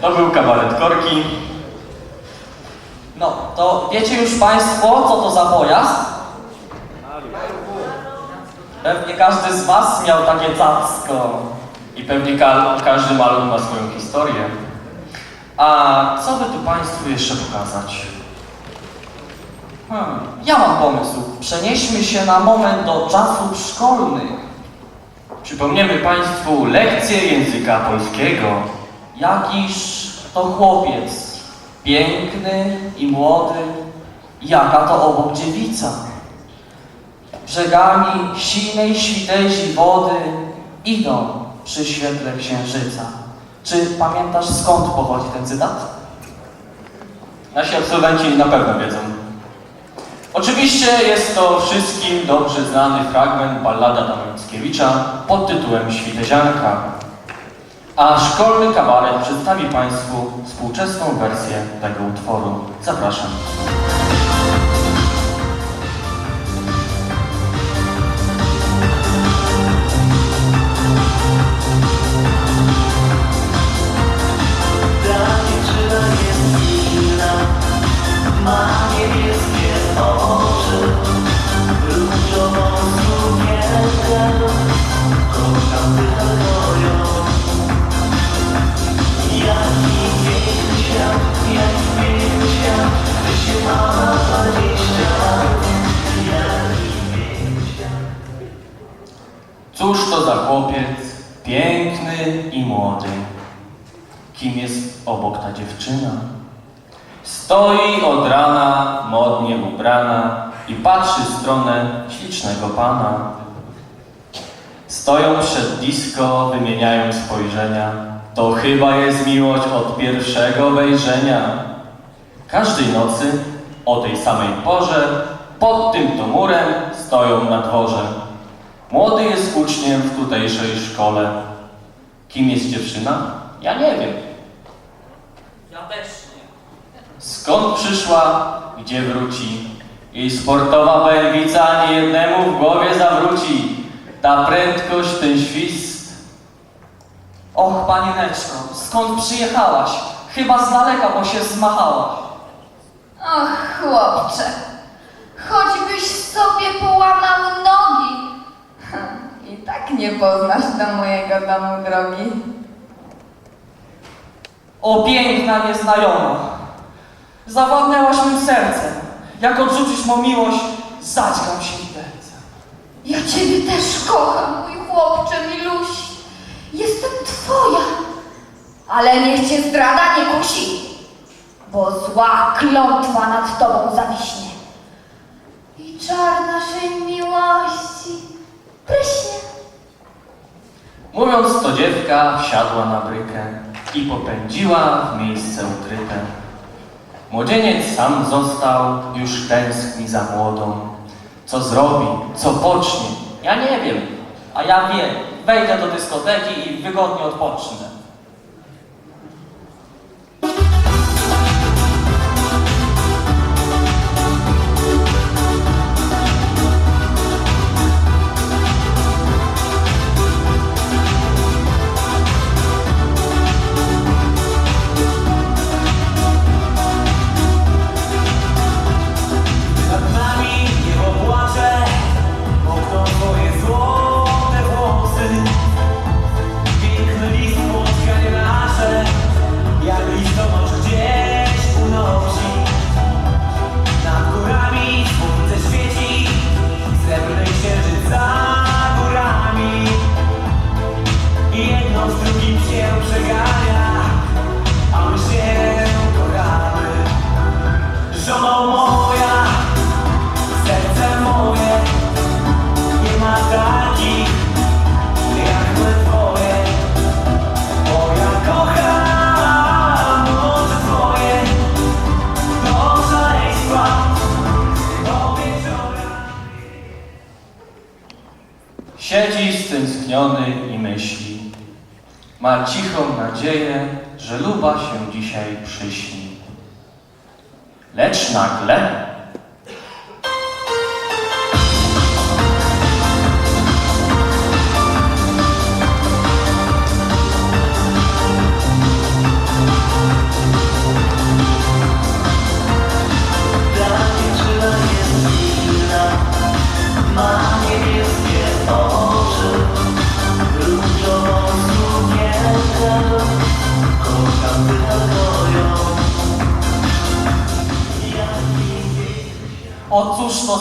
To był kabaret Korki. No, to wiecie już Państwo, co to za pojazd? Pewnie każdy z Was miał takie cacko. I pewnie ka każdy maluch ma swoją historię. A co by tu Państwu jeszcze pokazać? Hmm, ja mam pomysł. Przenieśmy się na moment do czasów szkolnych. Przypomniemy Państwu lekcję języka polskiego. Jakiż to chłopiec, piękny i młody, jaka to obok dziewica. Brzegami sinej świtezi wody idą przy świetle księżyca. Czy pamiętasz skąd pochodzi ten cytat? Nasi absolwenci na pewno wiedzą. Oczywiście jest to wszystkim dobrze znany fragment ballada Adama Mickiewicza pod tytułem Świtezianka. A szkolny kabaret przedstawi Państwu współczesną wersję tego utworu. Zapraszam. Kim jest obok ta dziewczyna? Stoi od rana, modnie ubrana i patrzy w stronę ślicznego pana. Stoją przed disco, wymieniają spojrzenia. To chyba jest miłość od pierwszego wejrzenia. Każdej nocy o tej samej porze pod tym to murem stoją na dworze. Młody jest uczniem w tutejszej szkole. Kim jest dziewczyna? Ja nie wiem. Ja też nie. Skąd przyszła, gdzie wróci? Jej sportowa pętlica nie jednemu w głowie zawróci. Ta prędkość, ten świst. Och, panieneczko, skąd przyjechałaś? Chyba z daleka, bo się zmachałaś. Och, chłopcze, choćbyś sobie połamał nogi. I tak nie poznasz do mojego domu drogi. O piękna nieznajoma, zawładnęłaś mym sercem. Jak odrzucisz mą miłość, zadźgam się sercem. Ja ciebie też kocham, mój chłopcze milusi. Jestem twoja. Ale niech cię zdrada nie kusi, bo zła klątwa nad tobą zawiśnie. I czar naszej miłości pryśnie. Mówiąc to dziewka wsiadła na brykę i popędziła w miejsce ukryte. Młodzieniec sam został, już tęskni za młodą. Co zrobi, co pocznie, ja nie wiem. A ja wiem, wejdę do dyskoteki i wygodnie odpocznę. Przyśni. Lecz nagle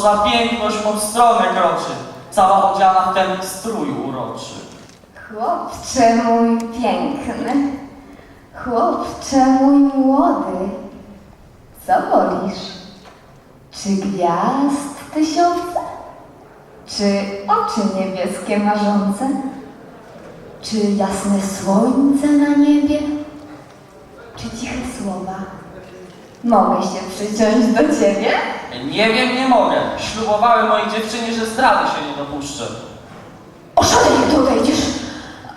za piękność pod stronę kroczy, cała odziana w ten strój uroczy. Chłopcze mój piękny, chłopcze mój młody, co wolisz? Czy gwiazd tysiące? Czy oczy niebieskie marzące? Czy jasne słońce na niebie? Czy ciche słowa? Mogę się przyciąć do ciebie? Nie wiem, nie mogę. Ślubowałem mojej dziewczynie, że zdrady się nie dopuszczę. Oszaleję, to odejdziesz,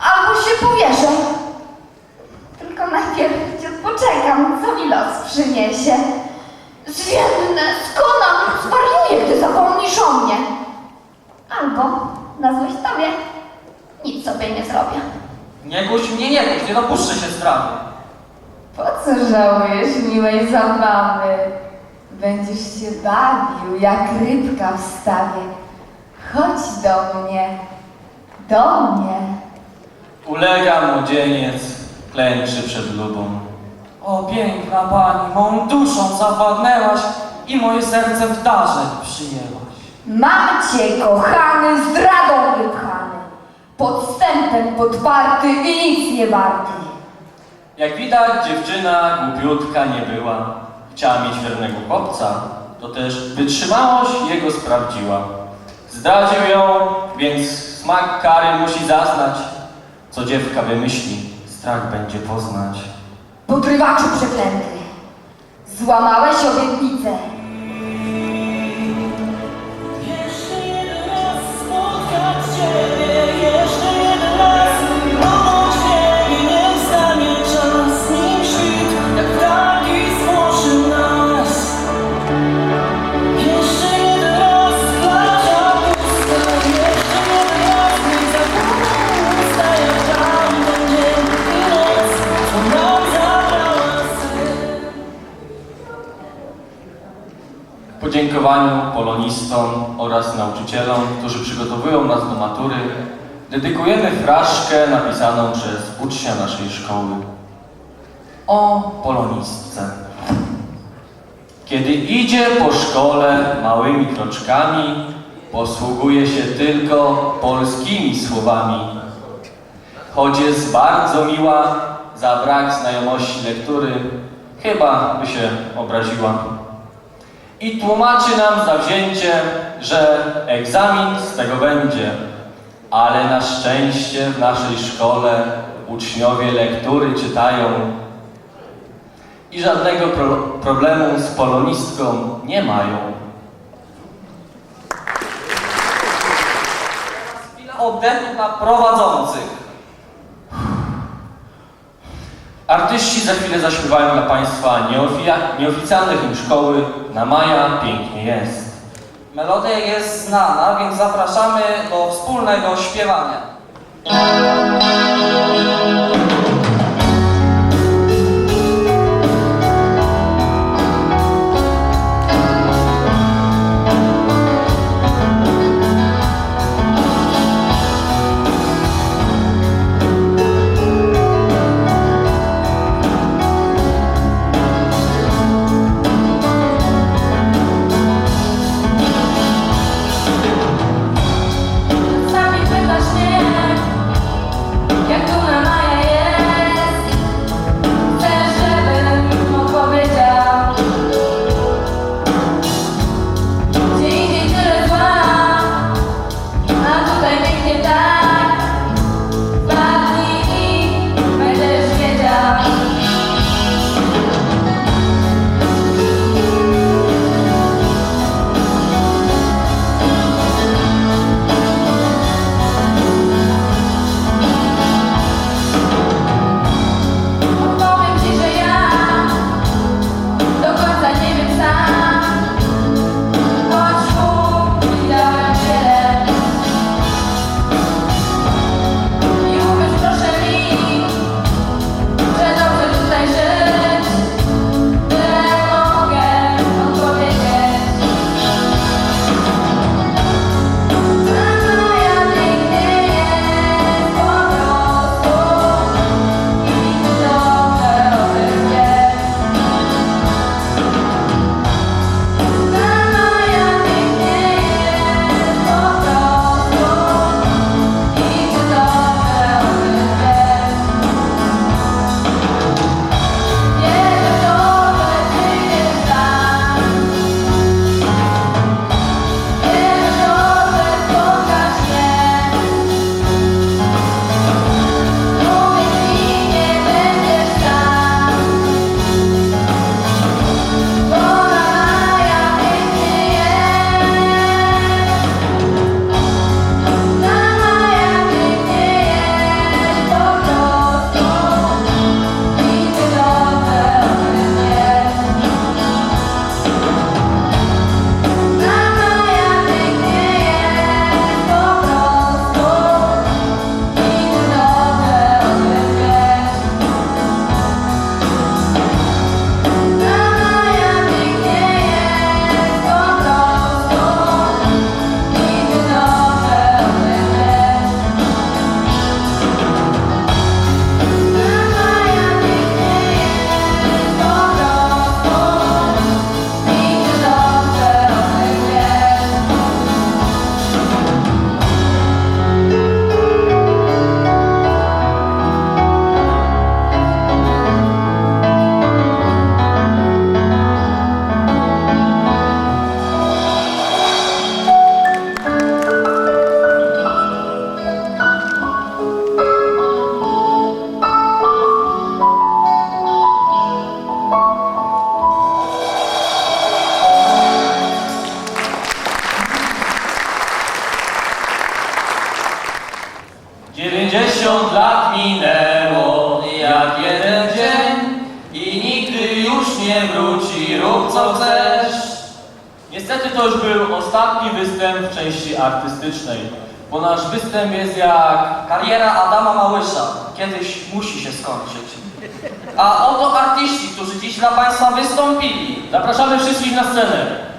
albo się powierzę. Tylko najpierw cię poczekam, co mi los przyniesie. Zwienne, skonam, zwariuję, gdy zapomnisz o mnie. Albo na złość tobie nic sobie nie zrobię. Nie guś mnie, nie guś, nie dopuszczę się zdrady. Po co żałujesz miłej zabawy? Będziesz się bawił jak rybka w stawie. Chodź do mnie, do mnie. Ulega młodzieniec, klęczy przed lubą. O piękna pani, mą duszą zawładnęłaś i moje serce w darze przyjęłaś. Mam cię, kochany, zdradą wypchany, podstępem podparty i nic nie warty. Jak widać, dziewczyna głupiutka nie była. Chciała mieć wiernego chłopca, to też wytrzymałość jego sprawdziła. Zdradził ją, więc smak kary musi zaznać. Co dziewka wymyśli, strach będzie poznać. Podrywaczu przeklęty, złamałeś obietnicę. Podziękowaniu polonistom oraz nauczycielom, którzy przygotowują nas do matury, dedykujemy fraszkę napisaną przez ucznia naszej szkoły. O polonistce. Kiedy idzie po szkole małymi kroczkami, posługuje się tylko polskimi słowami. Choć jest bardzo miła, za brak znajomości lektury, chyba by się obraziła. I tłumaczy nam zawzięcie, że egzamin z tego będzie. Ale na szczęście w naszej szkole uczniowie lektury czytają i żadnego pro problemu z polonistką nie mają. Chwila oddechu dla prowadzących. Artyści za chwilę zaśpiewają dla Państwa nieofi- nieoficjalne hymn szkoły Na Maja pięknie jest. Melodia jest znana, więc zapraszamy do wspólnego śpiewania. Występ w części artystycznej, bo nasz występ jest jak... Kariera Adama Małysza kiedyś musi się skończyć. A oto artyści, którzy dziś dla Państwa wystąpili. Zapraszamy wszystkich na scenę.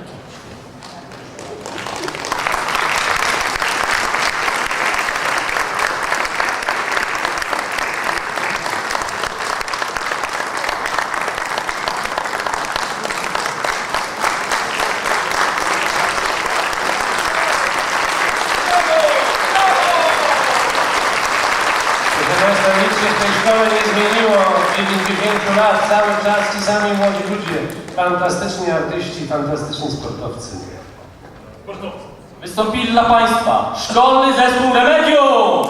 Proszę Państwa, nic się w tej szkole nie zmieniło od 90 lat. Cały czas ci sami młodzi ludzie. Fantastyczni artyści, fantastyczni sportowcy. Wystąpili dla Państwa szkolny zespół Remedium!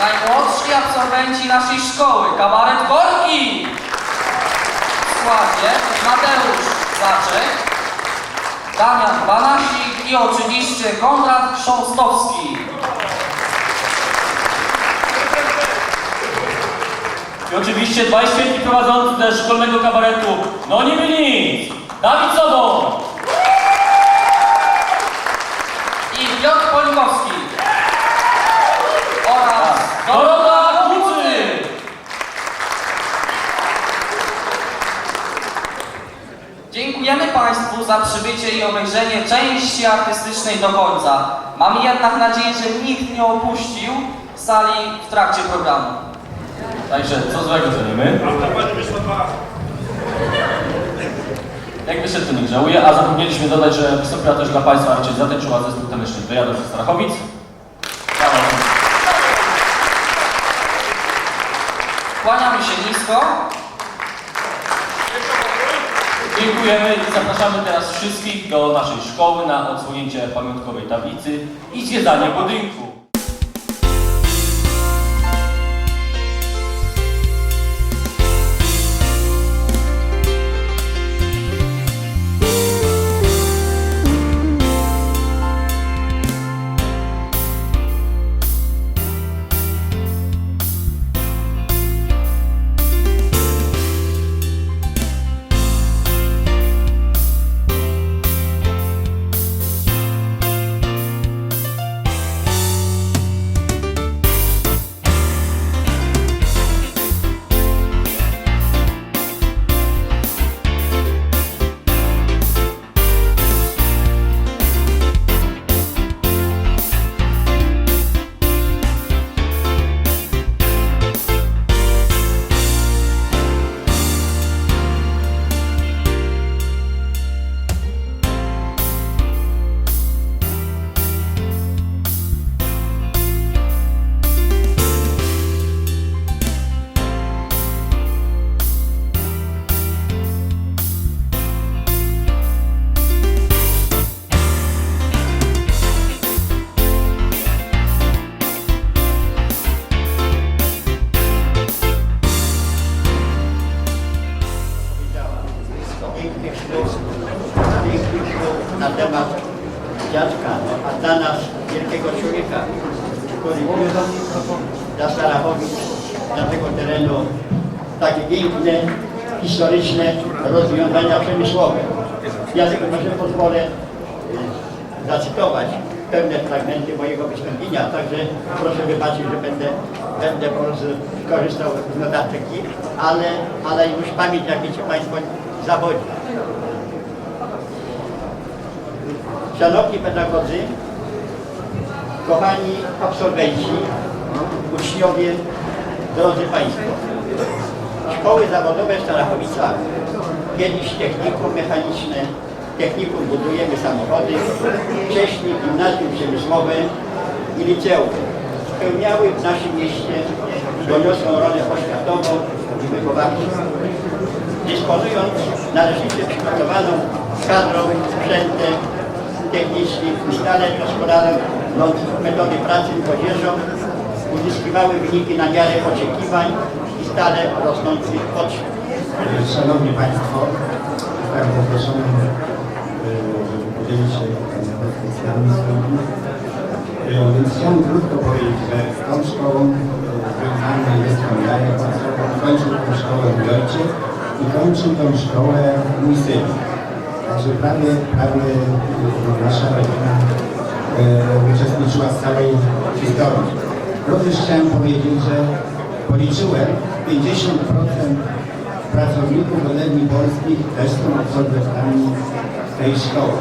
Najmłodsi absolwenci naszej szkoły, kabaret Gorki! W składzie Mateusz Zaczek, Damian Banasik i oczywiście Konrad Chrząstowski. I oczywiście dwaj świetni prowadzący ze szkolnego kabaretu No niby nic! Dawid Sobon! i Piotr Polikowski oraz Dorota Kucy! Dziękujemy Państwu za przybycie i obejrzenie części artystycznej do końca. Mamy jednak nadzieję, że nikt nie opuścił sali w trakcie programu. Także co złego to nie my. Jak wyszedł, to nikt żałuje, a zapomnieliśmy dodać, że wystąpiła też dla Państwa raczej zatańczyła zespół taneczny Wyjadę ze Strachowic. Kłaniamy się nisko. Dziękujemy i zapraszamy teraz wszystkich do naszej szkoły na odsłonięcie pamiątkowej tablicy i zwiedzanie budynku. Przemysłowe. Ja tylko może pozwolę e, zacytować pewne fragmenty mojego wystąpienia, także proszę wybaczyć, że będę, będę korzystał z notatki, ale, ale już pamięć, jak wiecie Państwo, zawodzi. Szanowni pedagodzy, kochani absolwenci, uczniowie, drodzy Państwo. Szkoły zawodowe w Starachowicach, kiedyś technikum mechaniczne, technikum budujemy samochody, wcześniej gimnazjum przemysłowe i liceum spełniały w naszym mieście doniosłą rolę oświatową i wychowawczą. Dysponując należycie przygotowaną kadrą, sprzętem technicznym i stale doskonaląc metody pracy z młodzieżą, uzyskiwały wyniki na miarę oczekiwań i stale rosnących potrzeb. Szanowni Państwo, zostałem poproszony żeby podzielić się refleksjami swoimi. E, Więc chciałem krótko powiedzieć, że z tą szkołą e, związany jestem ja, osoba, kończył tę szkołę mój ojciec i kończył tę szkołę mój syn. Także prawie, prawie e, nasza rodzina e, uczestniczyła w całej historii. Również chciałem powiedzieć, że policzyłem 50% pracowników Energii Polskich też są absolwentami tej szkoły.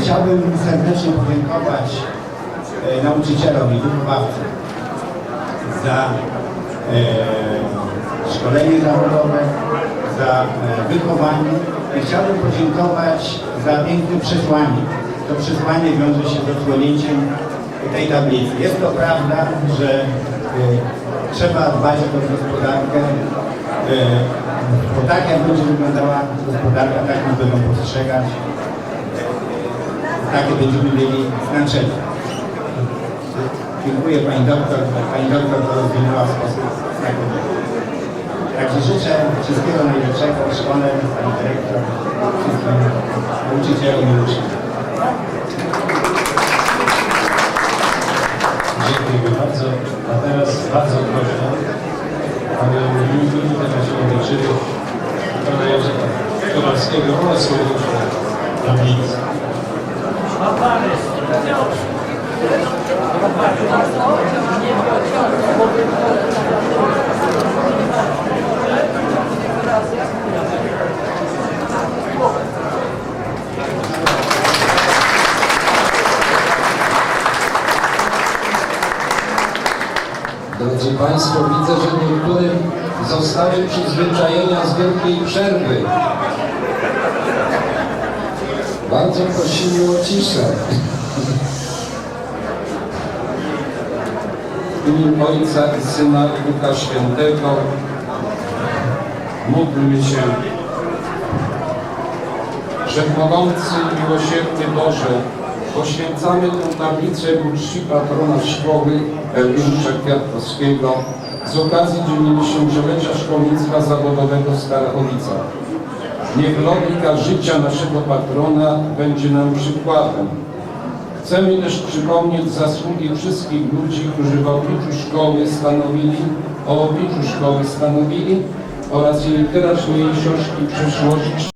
Chciałbym serdecznie podziękować e, nauczycielom i wychowawcom za e, szkolenie zawodowe, za e, wychowanie i chciałbym podziękować za piękne przesłanie. To przesłanie wiąże się z odsłonięciem tej tablicy. Jest to prawda, że e, trzeba dbać o gospodarkę, bo tak jak będzie wyglądała gospodarka, tak nas będą postrzegać, takie będziemy mieli znaczenie. Dziękuję Pani Doktor. Pani Doktor to rozwinęła w sposób znakomity. Także życzę wszystkiego najlepszego w szkole, Pani Dyrektor, wszystkim nauczycielom i uczniom. Dziękuję bardzo. A teraz bardzo proszę Panią Kasię Pana Józefa Kowalskiego oraz Słowacza tablicy. Drodzy Państwo, widzę, że niektórym zostały przyzwyczajenia z wielkiej przerwy. Bardzo prosimy o ciszę. W imię Ojca i Syna i Ducha Świętego módlmy się. Wszechmogący i miłosierny Boże, poświęcamy tę tablicę ku czci patrona szkoły Eugeniusza Kwiatkowskiego z okazji 90-lecia szkolnictwa zawodowego w Starachowicach. Niech logika życia naszego patrona będzie nam przykładem. Chcemy też przypomnieć zasługi wszystkich ludzi, którzy w obliczu szkoły stanowili, o obliczu szkoły stanowili oraz jej teraźniejszość i przyszłość